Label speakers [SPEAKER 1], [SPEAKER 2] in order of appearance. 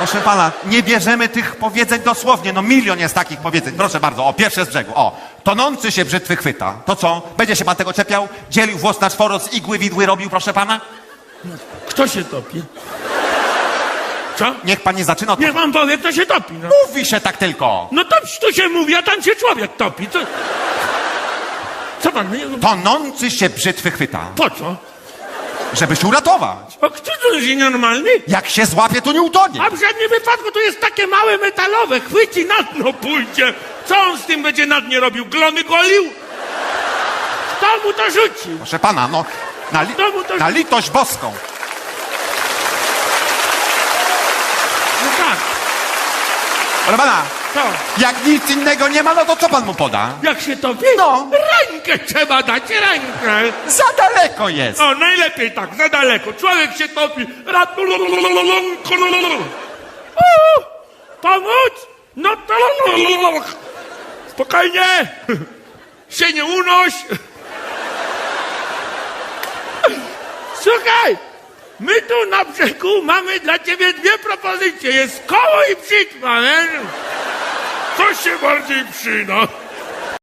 [SPEAKER 1] Proszę pana, nie bierzemy tych powiedzeń dosłownie. No milion jest takich powiedzeń. Proszę bardzo, o, pierwsze z brzegu. O, tonący się brzytwy chwyta. To co? Będzie się pan tego czepiał? Dzielił włos na czworo, z igły widły robił, proszę pana?
[SPEAKER 2] Kto się topi? Co?
[SPEAKER 1] Niech pan nie zaczyna. To
[SPEAKER 2] Niech pan powie, kto się topi, no.
[SPEAKER 1] mówi się tak tylko.
[SPEAKER 2] No to tu się mówi, a tam się człowiek topi. Co, co pan? nie-
[SPEAKER 1] Tonący się brzytwy chwyta.
[SPEAKER 2] Po co?
[SPEAKER 1] Żeby się uratować.
[SPEAKER 2] A kto to jest nienormalny?
[SPEAKER 1] Jak się złapie, to nie utonie.
[SPEAKER 2] A w żadnym wypadku to jest takie małe metalowe, chwyci na dno pójdzie. Co on z tym będzie na dnie robił? Glony golił? Kto mu to rzucił?
[SPEAKER 1] Proszę pana, no, na, li,
[SPEAKER 2] to-
[SPEAKER 1] na litość boską.
[SPEAKER 2] No tak,
[SPEAKER 1] Proszę pana,
[SPEAKER 2] to.
[SPEAKER 1] jak nic innego nie ma, no to co pan mu poda?
[SPEAKER 2] Jak się topi?
[SPEAKER 1] No.
[SPEAKER 2] Rękę trzeba dać, rękę.
[SPEAKER 1] Za daleko jest.
[SPEAKER 2] O, najlepiej tak, za daleko. Człowiek się topi. O, Pomóc? No to... Spokojnie. Się nie unoś. Słuchaj, my tu na brzegu mamy dla ciebie dwie propozycje. Jest koło i przyćma, nie? Co się bardziej przyda?